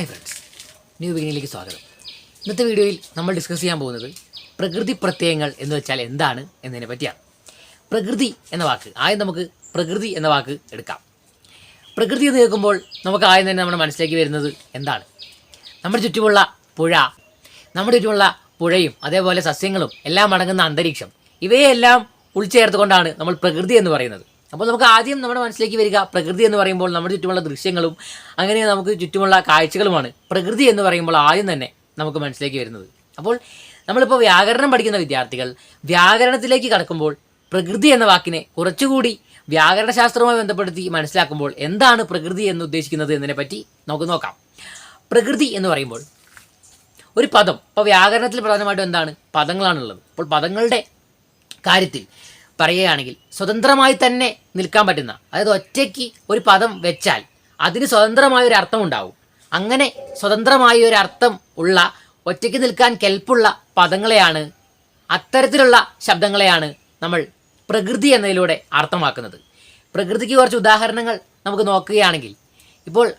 Hi friends new ബിഗിനിലേക്ക് സ്വാഗതം. ഇന്നത്തെ വീഡിയോയിൽ നമ്മൾ ഡിസ്കസ് ചെയ്യാൻ പോകുന്നത് പ്രകൃതി പ്രത്യയങ്ങൾ എന്ന് വെച്ചാൽ എന്താണ് എന്നതിനെ പറ്റിയാണ്. പ്രകൃതി എന്ന വാക്ക് ആദ്യം നമുക്ക് പ്രകൃതി എന്ന വാക്ക് എടുക്കാം. പ്രകൃതി എന്ന് കേൾക്കുമ്പോൾ നമുക്ക് ആദ്യം തന്നെ നമ്മുടെ മനസ്സിലേക്ക് വരുന്നത് എന്താണ്? നമ്മുടെ ചുറ്റുമുള്ള പുഴ നമ്മുടെ ചുറ്റുമുള്ള പുഴയും അതേപോലെ സസ്യങ്ങളും എല്ലാം അടങ്ങുന്ന അന്തരീക്ഷം ഇവയെല്ലാം ഉൾച്ചേർത്തുകൊണ്ടാണ് നമ്മൾ പ്രകൃതി എന്ന് പറയുന്നത്. അപ്പോൾ നമുക്ക് ആദ്യം നമ്മുടെ മനസ്സിലേക്ക് വരിക. പ്രകൃതി എന്ന് പറയുമ്പോൾ നമ്മുടെ ചുറ്റുമുള്ള ദൃശ്യങ്ങളും അങ്ങനെ നമുക്ക് ചുറ്റുമുള്ള കാഴ്ചകളുമാണ്. പ്രകൃതി എന്ന് പറയുമ്പോൾ ആദ്യം തന്നെ നമുക്ക് മനസ്സിലേക്ക് വരുന്നത്. അപ്പോൾ നമ്മളിപ്പോൾ വ്യാകരണം പഠിക്കുന്ന വിദ്യാർത്ഥികൾ വ്യാകരണത്തിലേക്ക് കടക്കുമ്പോൾ പ്രകൃതി എന്ന വാക്കിനെ കുറച്ചുകൂടി വ്യാകരണശാസ്ത്രവുമായി ബന്ധപ്പെടുത്തി മനസ്സിലാക്കുമ്പോൾ എന്താണ് പ്രകൃതി എന്ന് ഉദ്ദേശിക്കുന്നത് എന്നതിനെ പറ്റി നമുക്ക് നോക്കാം. പ്രകൃതി എന്ന് പറയുമ്പോൾ ഒരു പദം. ഇപ്പോൾ വ്യാകരണത്തിൽ പ്രധാനമായിട്ടും എന്താണ്? പദങ്ങളാണുള്ളത്. അപ്പോൾ പദങ്ങളുടെ കാര്യത്തിൽ പറയുകയാണെങ്കിൽ സ്വതന്ത്രമായി തന്നെ നിൽക്കാൻ പറ്റുന്ന അതായത് ഒറ്റയ്ക്ക് ഒരു പദം വെച്ചാൽ അതിന് സ്വതന്ത്രമായ ഒരു അർത്ഥം ഉണ്ടാവും. അങ്ങനെ സ്വതന്ത്രമായ ഒരു അർത്ഥം ഉള്ള ഒറ്റയ്ക്ക് നിൽക്കാൻ കെൽപ്പുള്ള പദങ്ങളെയാണ് അത്തരത്തിലുള്ള ശബ്ദങ്ങളെയാണ് നമ്മൾ പ്രകൃതി എന്നതിലൂടെ അർത്ഥമാക്കുന്നത്. പ്രകൃതിക്ക് കുറച്ച് ഉദാഹരണങ്ങൾ നമുക്ക് നോക്കുകയാണെങ്കിൽ ഇപ്പോൾ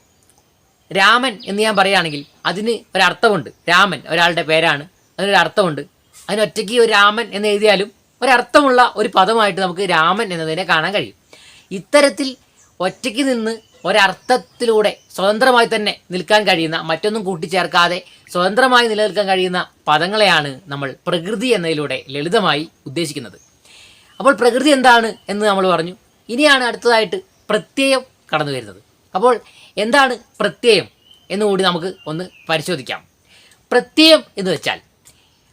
രാമൻ എന്ന് ഞാൻ പറയുകയാണെങ്കിൽ അതിന് ഒരർത്ഥമുണ്ട് രാമൻ ഒരാളുടെ പേരാണ്. അതിനൊരു അർത്ഥമുണ്ട്. അതിന് ഒറ്റയ്ക്ക് ഒരു രാമൻ എന്ന് എഴുതിയാലും ഒരർത്ഥമുള്ള ഒരു പദമായിട്ട് നമുക്ക് രാമൻ എന്നതിനെ കാണാൻ കഴിയും. ഇത്തരത്തിൽ ഒറ്റയ്ക്ക് നിന്ന് ഒരർത്ഥത്തിലൂടെ സ്വതന്ത്രമായി തന്നെ നിൽക്കാൻ കഴിയുന്ന മറ്റൊന്നും കൂട്ടിച്ചേർക്കാതെ സ്വതന്ത്രമായി നിലനിൽക്കാൻ കഴിയുന്ന പദങ്ങളെയാണ് നമ്മൾ പ്രകൃതി എന്നതിലൂടെ ലളിതമായി ഉദ്ദേശിക്കുന്നത്. അപ്പോൾ പ്രകൃതി എന്താണ് എന്ന് നമ്മൾ പറഞ്ഞു. ഇനിയാണ് അടുത്തതായിട്ട് പ്രത്യയം കടന്നു വരുന്നത്. അപ്പോൾ എന്താണ് പ്രത്യയം എന്നുകൂടി നമുക്ക് ഒന്ന് പരിശോധിക്കാം. പ്രത്യയം എന്ന് വെച്ചാൽ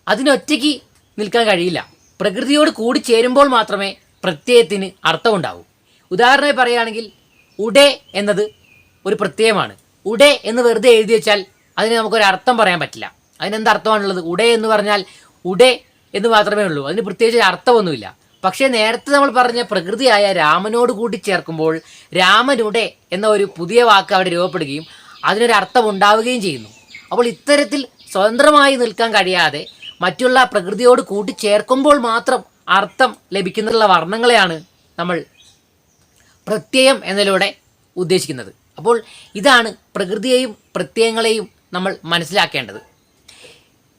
അതിനൊറ്റയ്ക്ക് നിൽക്കാൻ കഴിയില്ല. പ്രകൃതിയോട് കൂടി ചേരുമ്പോൾ മാത്രമേ പ്രത്യയത്തിന് അർത്ഥമുണ്ടാവൂ. ഉദാഹരണമായി പറയുകയാണെങ്കിൽ ഉടെ എന്നത് ഒരു പ്രത്യയമാണ്. ഉടെ എന്ന് വെറുതെ എഴുതി വെച്ചാൽ അതിന് നമുക്കൊരു അർത്ഥം പറയാൻ പറ്റില്ല. അതിനെന്ത് അർത്ഥമാണുള്ളത് ഉടെ എന്ന് പറഞ്ഞാൽ ഉടെ എന്ന് മാത്രമേ ഉള്ളൂ. അതിന് പ്രത്യേകിച്ച് അർത്ഥമൊന്നുമില്ല. പക്ഷേ നേരത്തെ നമ്മൾ പറഞ്ഞ പ്രകൃതിയായ രാമനോട് കൂടി ചേർക്കുമ്പോൾ രാമനുടെ എന്ന ഒരു പുതിയ വാക്ക് അവിടെ രൂപപ്പെടുകയും അതിനൊരു അർത്ഥം ഉണ്ടാവുകയും ചെയ്യുന്നു. അപ്പോൾ ഇത്തരത്തിൽ സ്വതന്ത്രമായി നിൽക്കാൻ കഴിയാതെ മറ്റുള്ള പ്രകൃതിയോട് കൂട്ടിച്ചേർക്കുമ്പോൾ മാത്രം അർത്ഥം ലഭിക്കുന്നുള്ള വർണങ്ങളെയാണ് നമ്മൾ പ്രത്യയം എന്നതിലൂടെ ഉദ്ദേശിക്കുന്നത്. അപ്പോൾ ഇതാണ് പ്രകൃതിയെയും പ്രത്യയങ്ങളെയും നമ്മൾ മനസ്സിലാക്കേണ്ടത്.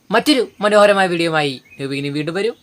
മറ്റൊരു മനോഹരമായ വീഡിയോയുമായി വീണ്ടും വരും.